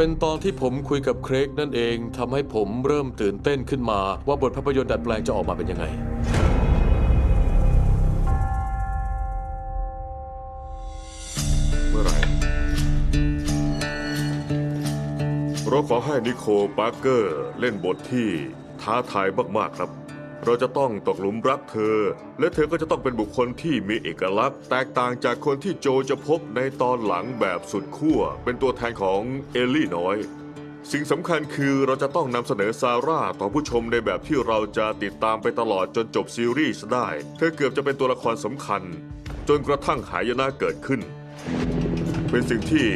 เป็นตอนที่ผมคุยกับเครกนั่นเองทำให้ผมเริ่มตื่นเต้นขึ้นมาว่าบทภาพยนตร์ดัดแปลงจะออกมาเป็นยังไง เมื่อไหร่เราขอให้นิโคลปาร์เกอร์เล่นบทที่ท้าทายมาก ๆ ครับ เราจะต้องตกหลุมรักเธอ และเธอก็จะต้องเป็นบุคคลที่มีเอกลักษณ์ แตกต่างจากคนที่โจจะพบในตอนหลังแบบสุดขั้วเป็นตัวแทนของเอลลี่น้อย สิ่งสำคัญคือเราจะต้องนำเสนอซาร่าต่อผู้ชมในแบบที่เราจะติดตามไปตลอดจนจบซีรีส์ได้ เธอเกือบจะเป็นตัวละครสำคัญ จนกระทั่งหายนะเกิดขึ้น เป็นสิ่งที่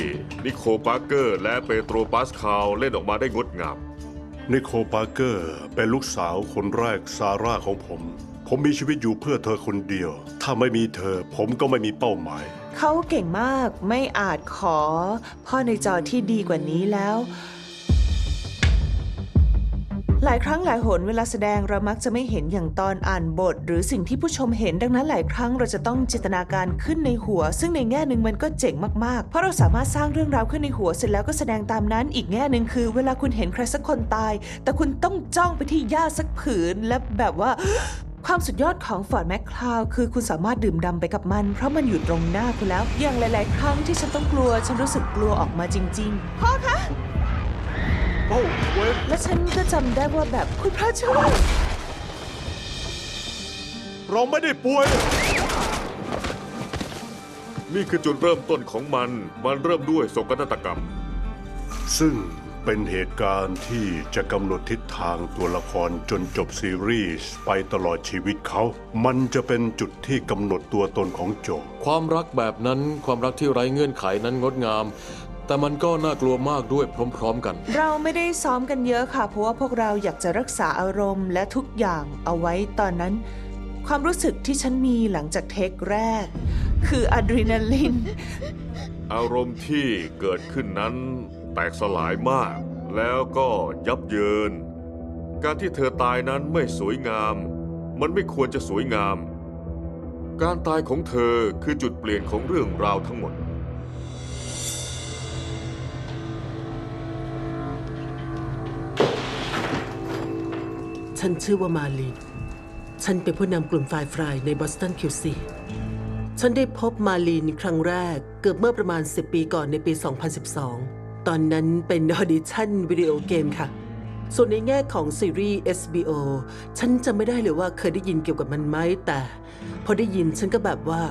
นิโคลปาร์เกอร์ และเปโตรปาสคาลเล่นออกมาได้งดงาม นิโคลปาร์เกอร์เป็นลูกสาวคนแรกซาร่าของผม ผมมีชีวิตอยู่เพื่อเธอคนเดียว ถ้าไม่มีเธอผมก็ไม่มีเป้าหมาย เขาเก่งมากไม่อาจขอ พ่อในจอที่ดีกว่านี้แล้ว หลายครั้งหลายหนเวลาแสดงเรามักจะไม่เห็นอย่างตอนอ่านบท หรือสิ่งที่ผู้ชมเห็นดังนั้นหลายครั้งเราจะต้องจินตนาการขึ้นในหัว ซึ่งในแง่หนึ่งมันก็เจ๋งมากๆ เพราะเราสามารถสร้างเรื่องราวขึ้นในหัวเสร็จแล้วก็แสดงตามนั้น อีกแง่หนึ่งคือ เวลาคุณเห็นใครสักคนตาย แต่คุณต้องจ้องไปที่หญ้าสักผืนและแบบว่าความสุดยอดของฟอร์ดแมคคลาวคือคุณสามารถดื่มดำไปกับมัน เพราะมันอยู่ตรงหน้าคุณแล้ว อย่างหลาย ๆ ครั้งที่ฉันต้องกลัว ฉันรู้สึกกลัวออกมาจริง ๆ พ่อคะ และฉันก็จำได้ว่าแบบคุณพระช่วยเราไม่ได้ป่วย นี่คือจุดเริ่มต้นของมัน มันเริ่มด้วยโศกนาฏกรรม ซึ่งเป็นเหตุการณ์ที่จะกำหนดทิศทางตัวละครจนจบซีรีส์ไปตลอดชีวิตเขา มันจะเป็นจุดที่กำหนดตัวตนของโจ ความรักแบบนั้นความรักที่ไร้เงื่อนไขนั้นงดงาม แต่มันก็น่ากลัวมากด้วยพร้อมๆกัน เราไม่ได้ซ้อมกันเยอะค่ะ เพราะว่าพวกเราอยากจะรักษาอารมณ์และทุกอย่างเอาไว้ตอนนั้น ความรู้สึกที่ฉันมีหลังจากเทคแรก คืออะดรีนาลิน อารมณ์ที่เกิดขึ้นนั้นแตกสลายมาก แล้วก็ยับเยิน การที่เธอตายนั้นไม่สวยงาม มันไม่ควรจะสวยงาม การตายของเธอคือจุดเปลี่ยนของเรื่องราวทั้งหมด ฉันชื่อว่ามาลีนฉันเป็นผู้นำกลุ่มไฟฟรายในบอสตันคิวซีฉันได้พบมาลีนครั้งแรกเกือบเมื่อประมาณ 10 ปีก่อนในปี 2012 ตอนนั้นเป็นออดิชั่นวิดีโอเกมค่ะ ส่วนในแง่ของซีรีส์ SBO ฉันจำไม่ได้เลยว่าเคยได้ยินเกี่ยวกับมันไหมแต่ พอได้ยินฉันก็แบบว่า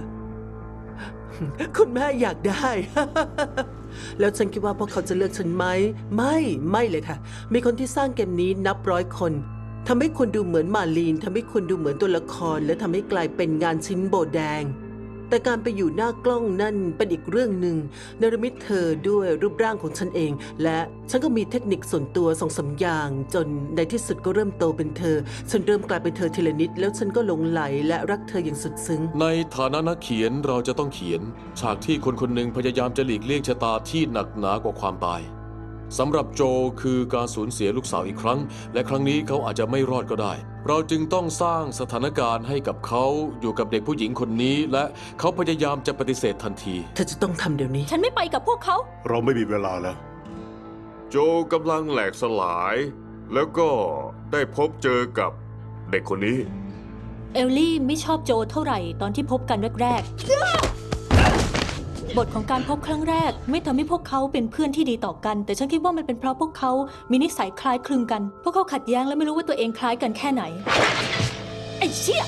คุณแม่อยากได้ แล้วฉันคิดว่าพวกเขาจะเลือกฉันไหม ไม่ ไม่เลยค่ะ มีคนที่สร้างเกมนี้นับร้อยคน ทำให้คุณดูเหมือนมาลีนทำให้คุณดูเหมือนตัวละคร และทำให้กลายเป็นงานชิ้นโบแดง แต่การไปอยู่หน้ากล้องนั่นเป็นอีกเรื่องหนึ่งนรมิตเธอด้วยรูปร่างของฉันเอง และฉันก็มีเทคนิคส่วนตัวสองสามอย่าง จนในที่สุดก็เริ่มโตเป็นเธอ ฉันเริ่มกลายเป็นเธอทีละนิด แล้วฉันก็หลงไหลและรักเธออย่างสุดซึ้ง ในฐานะนักเขียนเราจะต้องเขียน ฉากที่คนคนหนึ่งพยายามจะหลีกเลี่ยงชะตาที่หนักหนากว่าความตาย สำหรับโจคือการสูญเสียลูกสาวอีกครั้ง และครั้งนี้เขาอาจจะไม่รอดก็ได้ เราจึงต้องสร้างสถานการณ์ให้กับเขาอยู่กับเด็กผู้หญิงคนนี้ และเขาพยายามจะปฏิเสธทันที เธอจะต้องทำเดี๋ยวนี้ ฉันไม่ไปกับพวกเขา เราไม่มีเวลาแล้ว โจกำลังแหลกสลาย แล้วก็ได้พบเจอกับเด็กคนนี้ เอลลี่ไม่ชอบโจเท่าไหร่ตอนที่พบกันแรกๆ บทของการพบครั้งแรก ไม่ทำให้พวกเขาเป็นเพื่อนที่ดีต่อกัน แต่ฉันคิดว่ามันเป็นเพราะพวกเขามีนิสัยคล้ายคลึงกัน พวกเขาขัดแย้งและไม่รู้ว่าตัวเองคล้ายกันแค่ไหน ไอ้เชี่ย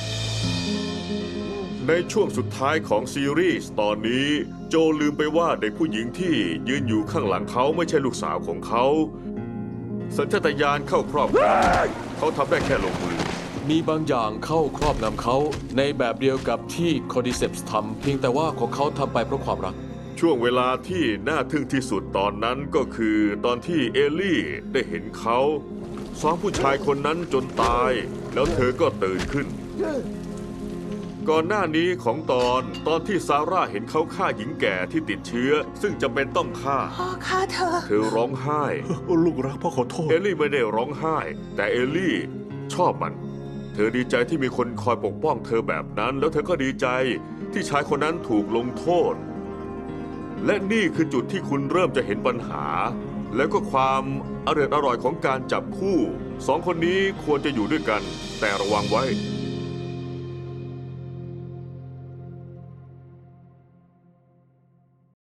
ในช่วงสุดท้ายของซีรีส์ตอนนี้ โจลืมไปว่าเด็กผู้หญิงที่ยืนอยู่ข้างหลังเขาไม่ใช่ลูกสาวของเขา สัญชาตญาณเข้าครอบงำเขาทำได้แค่ลงมือ มีบางอย่างเข้าครอบงำเขาในแบบเดียวกับที่คอดิเซปส์ทำเพียงแต่ว่าของเขาทำไปเพราะความรัก ช่วงเวลาที่น่าทึ่งที่สุดตอนนั้นก็คือตอนที่เอลลี่ได้เห็นเขาซ้อมผู้ชายคนนั้นจนตาย แล้วเธอก็ตื่นขึ้น ก่อนหน้านี้ของตอนตอนที่ซาร่าเห็นเขาฆ่าหญิงแก่ที่ติดเชื้อ ซึ่งจำเป็นต้องฆ่า พ่อฆ่าเธอ เธอร้องไห้ ลูกรักพ่อขอโทษ เอลลี่ไม่ได้ร้องไห้ แต่เอลลี่ชอบมัน เธอดีใจที่มีคนคอยปกป้องเธอแบบนั้น แล้วเธอก็ดีใจที่ชายคนนั้นถูกลงโทษ และนี่คือจุดที่คุณเริ่มจะเห็นปัญหา แล้วก็ความอร่อยอร่อยของการจับคู่สองคนนี้ควรจะอยู่ด้วยกัน แต่ระวังไว้